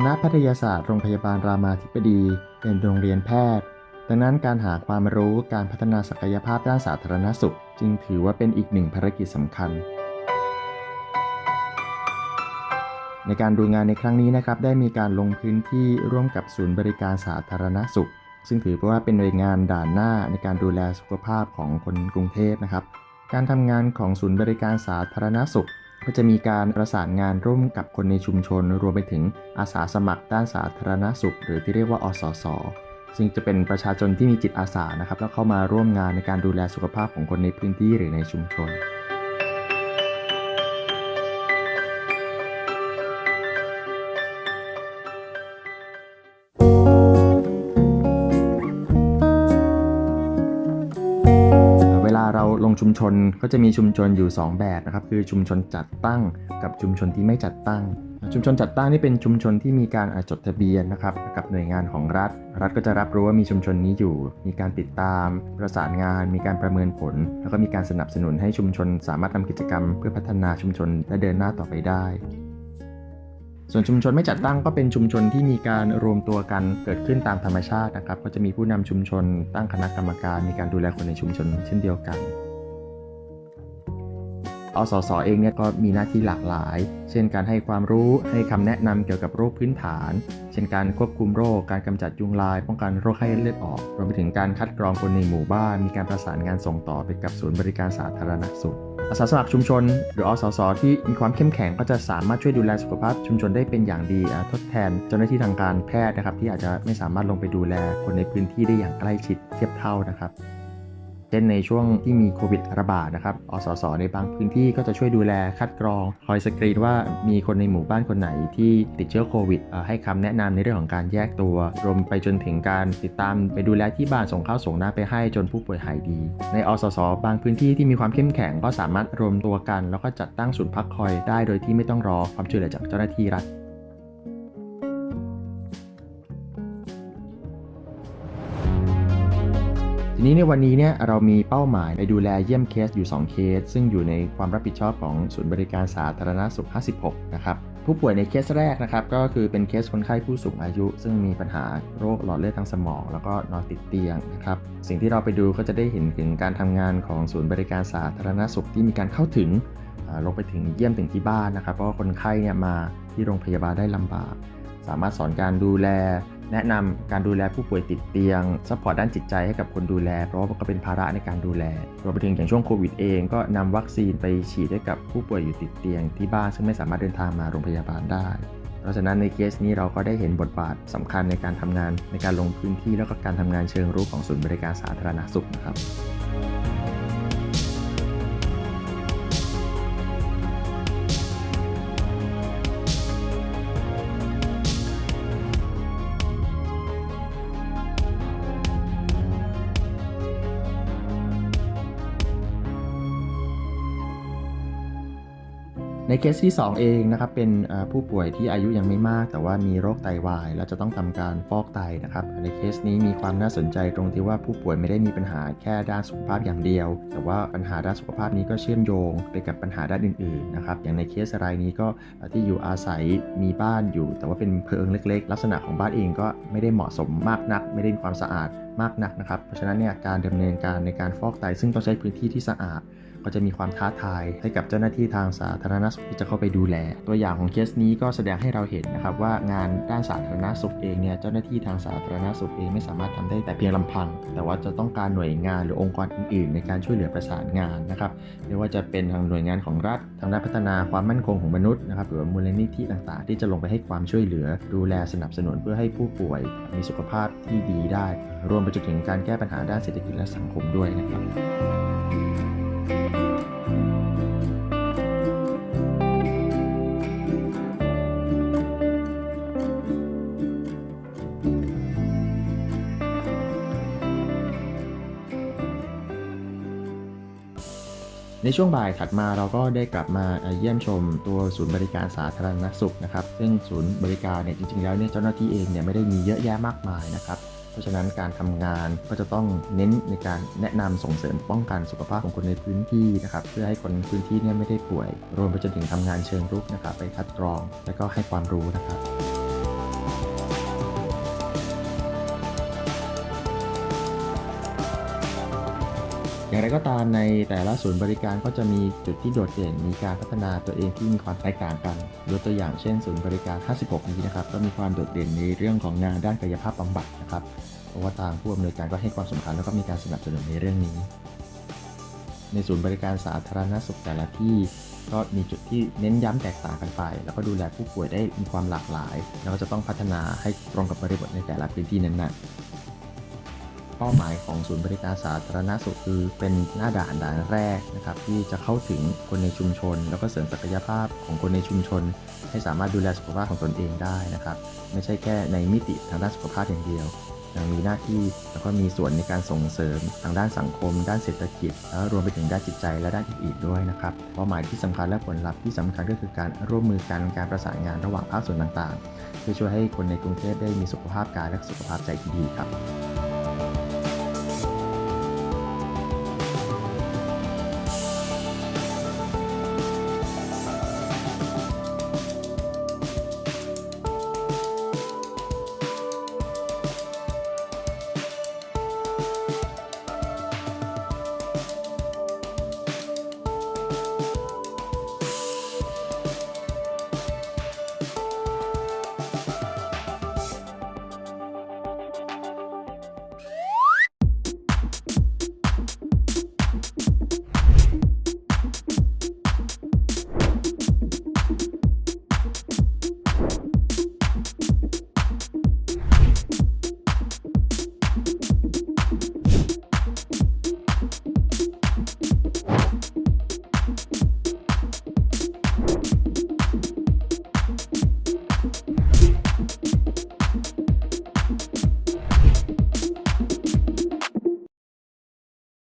คณะแพทยศาสตร์โรงพยาบาลรามาธิบดีเป็นโรงเรียนแพทย์ ดังนั้นการหาความรู้การพัฒนาศักยภาพด้านสาธารณสุข จึงถือว่าเป็นอีกหนึ่งภารกิจสำคัญ ในการดูงานในครั้งนี้นะครับ ได้มีการลงพื้นที่ร่วมกับศูนย์บริการสาธารณสุข ซึ่งถือว่าเป็นหน่วยงานด่านหน้าในการดูแลสุขภาพของคนกรุงเทพนะครับ การทำงานของศูนย์บริการสาธารณสุข ก็จะมีการประสานงานร่วมกับคนในชุมชน รวมไปถึงอาสาสมัครด้านสาธารณสุข หรือที่เรียกว่าอสสซึ่งจะเป็นประชาชนที่มีจิตอาสานะครับแล้วเข้ามาร่วมงานในการดูแลสุขภาพของคนในพื้นที่หรือในชุมชน ชุมชนก็จะมีชุมชนอยู่ 2 แบบนะครับ คือชุมชนจัดตั้งกับชุมชนที่ไม่จัดตั้ง ชุมชนจัดตั้งนี่เป็นชุมชนที่มีการอ่าจดทะเบียนนะครับกับหน่วยงานของรัฐ รัฐก็จะรับรู้ว่ามีชุมชนนี้อยู่ มีการติดตาม ประสานงาน มีการประเมินผล แล้วก็มีการสนับสนุนให้ชุมชน สามารถทำกิจกรรม เพื่อพัฒนาชุมชนและเดินหน้าต่อไปได้ส่วนชุมชนไม่จัดตั้งก็เป็นชุมชนที่มีการรวมตัวกันเกิดขึ้นตามธรรมชาตินะครับ ก็จะมีผู้นำชุมชนตั้งคณะกรรมการ มีการดูแลคนในชุมชนเช่นเดียวกัน อสสเองเนี่ยก็มีหน้าที่หลากหลาย เช่นการให้ความรู้ให้คำแนะนำเกี่ยวกับโรคพื้นฐาน เช่นการควบคุมโรค การกำจัดยุงลาย ป้องกันโรคไข้เลือดออกรวมไปถึงการคัดกรองคนในหมู่บ้าน มีการประสานงานส่งต่อไปกับศูนย์บริการสาธารณสุขอาสาสมัครชุมชน หรืออสสที่มีความเข้มแข็งก็จะสามารถช่วยดูแลสุขภาพชุมชนได้เป็นอย่างดีทดแทนเจ้าหน้าที่ทางการแพทย์นะครับที่อาจจะไม่สามารถลงไปดูแลคนในพื้นที่ได้อย่างใกล้ชิดเทียบเท่านะครับ เช่นในช่วงที่มีโควิดระบาดนะครับ อสส ในบางพื้นที่ก็จะช่วยดูแลคัดกรอง คอยสกรีนว่ามีคนในหมู่บ้านคนไหนที่ติดเชื้อโควิด ให้คำแนะนำในเรื่องของการแยกตัว รวมไปจนถึงการติดตามไปดูแลที่บ้านส่งข้าวส่งน้ำไปให้จนผู้ป่วยหายดี ในอสส บางพื้นที่ที่มีความเข้มแข็งก็สามารถรวมตัวกัน แล้วก็จัดตั้งศูนย์พักคอยได้โดยที่ไม่ต้องรอความช่วยเหลือจากเจ้าหน้าที่รัฐ ทีนี้ในวันนี้เนี่ยเรามีเป้าหมายไปดูแลเยี่ยมเคสอยู่ 2 เคส ซึ่งอยู่ในความรับผิดชอบของศูนย์บริการสาธารณสุข 56 นะครับผู้ป่วยในเคสแรกนะครับก็คือเป็นเคสคนไข้ผู้สูงอายุ ซึ่งมีปัญหาโรคหลอดเลือดทางสมอง แล้วก็นอนติดเตียงนะครับสิ่งที่เราไปดูก็จะได้เห็นถึงการทำงานของศูนย์บริการสาธารณสุขที่มีการเข้าถึงลงไปถึงเยี่ยมถึงที่บ้านนะครับเพราะคนไข้เนี่ยมาที่โรงพยาบาลได้ลำบาก สามารถสอนการดูแล แนะนำการดูแลผู้ป่วยติดเตียงซัพพอร์ตด้านจิตใจให้กับคนดูแล เพราะว่าก็เป็นภาระในการดูแลรวมไปถึงอย่างช่วงโควิดเองก็นำวัคซีนไปฉีดให้กับผู้ป่วยอยู่ติดเตียงที่บ้านซึ่งไม่สามารถเดินทางมาโรงพยาบาลได้ เพราะฉะนั้นในเคสนี้เราก็ได้เห็นบทบาทสำคัญในการทำงานในการลงพื้นที่แล้วก็การทำงานเชิงรุกของศูนย์บริการสาธารณสุขนะครับ ในเคสที่ 2 เองนะครับเป็นผู้ป่วยที่อายุยังไม่มาก แต่ว่ามีโรคไตวาย แล้วจะต้องทำการฟอกไตนะครับในเคสนี้มีความน่าสนใจตรงที่ว่าผู้ป่วยไม่ได้มีปัญหาแค่ด้านสุขภาพอย่างเดียว แต่ว่าปัญหาด้านสุขภาพนี้ก็เชื่อมโยงไปกับปัญหาด้านอื่นๆนะครับอย่างในเคสรายนี้ก็ที่อยู่อาศัยมีบ้านอยู่ แต่ว่าเป็นเพิงเล็ก ๆ ลักษณะของบ้านเองก็ไม่ได้เหมาะสมมากนัก ไม่ได้มีความสะอาดมากนักนะครับเพราะฉะนั้นเนี่ยการดำเนินการในการฟอกไตซึ่งต้องใช้พื้นที่ที่สะอาด ก็จะมีความท้าทายให้กับเจ้าหน้าที่ทางสาธารณสุขที่จะเข้าไปดูแล ตัวอย่างของเคสนี้ก็แสดงให้เราเห็นนะครับว่างานด้านสาธารณสุขเองเนี่ยเจ้าหน้าที่ทางสาธารณสุขเองไม่สามารถทำได้แต่เพียงลำพัง แต่ว่าจะต้องการหน่วยงานหรือองค์กรอื่นๆ ในการช่วยเหลือประสานงานนะครับไม่ว่าจะเป็นทางหน่วยงานของรัฐ ทางด้านพัฒนาความมั่นคงของมนุษย์นะครับหรือว่ามูลนิธิต่างๆ ที่จะลงไปให้ความช่วยเหลือ ดูแลสนับสนุนเพื่อให้ผู้ป่วย มีสุขภาพที่ดีได้ รวมไปจนถึงการแก้ปัญหาด้านเศรษฐกิจและสังคมด้วยนะครับ ในช่วงบ่ายถัดมาเราก็ได้กลับมาเยี่ยมชมตัวศูนย์บริการสาธารณสุขนะครับ ซึ่งศูนย์บริการเนี่ยจริงๆแล้วเนี่ยเจ้าหน้าที่เองเนี่ยไม่ได้มีเยอะแยะมากมายนะครับเพราะฉะนั้นการทำงานก็จะต้องเน้นในการแนะนำส่งเสริมป้องกันสุขภาพของคนในพื้นที่นะครับเพื่อให้คนพื้นที่เนี่ยไม่ได้ป่วย รวมไปจนถึงทำงานเชิงรุกนะครับไปคัดกรอง และก็ให้ความรู้นะครับ อย่างไรก็ตามในแต่ละศูนย์บริการก็จะมีจุดที่โดดเด่น มีการพัฒนาตัวเองที่มีความแตกต่างกันยกตัวอย่างเช่นศูนย์บริการ 56 นี้นะครับ ก็มีความโดดเด่นในเรื่องของงานด้านกายภาพบำบัดนะครับ เพราะว่าทางผู้อำนวยการก็ให้ความสำคัญแล้วก็มีการสนับสนุนในเรื่องนี้ ในศูนย์บริการสาธารณสุขแต่ละที่ก็มีจุดที่เน้นย้ำแตกต่างกันไป แล้วก็ดูแลผู้ป่วยได้มีความหลากหลาย แล้วก็จะต้องพัฒนาให้ตรงกับบริบทในแต่ละพื้นที่นั้นๆ เป้าหมายของศูนย์บริการสาธารณสุขคือเป็นหน้าด่านด่านแรกนะครับที่จะเข้าถึงคนในชุมชน แล้วก็เสริมศักยภาพของคนในชุมชน ให้สามารถดูแลสุขภาพของตนเองได้นะครับ ไม่ใช่แค่ในมิติทางด้านสุขภาพอย่างเดียวยังมีหน้าที่แล้วก็มีส่วนในการส่งเสริมทางด้านสังคม ด้านเศรษฐกิจ แล้วรวมไปถึงด้านจิตใจและด้านอื่นๆด้วยนะครับเป้าหมายที่สำคัญและผลลัพธ์ที่สำคัญก็คือการร่วมมือกันการประสานงานระหว่างภาคส่วนต่างๆเพื่อช่วยให้คนในกรุงเทพได้มีสุขภาพกายและสุขภาพใจที่ดีครับ Bye.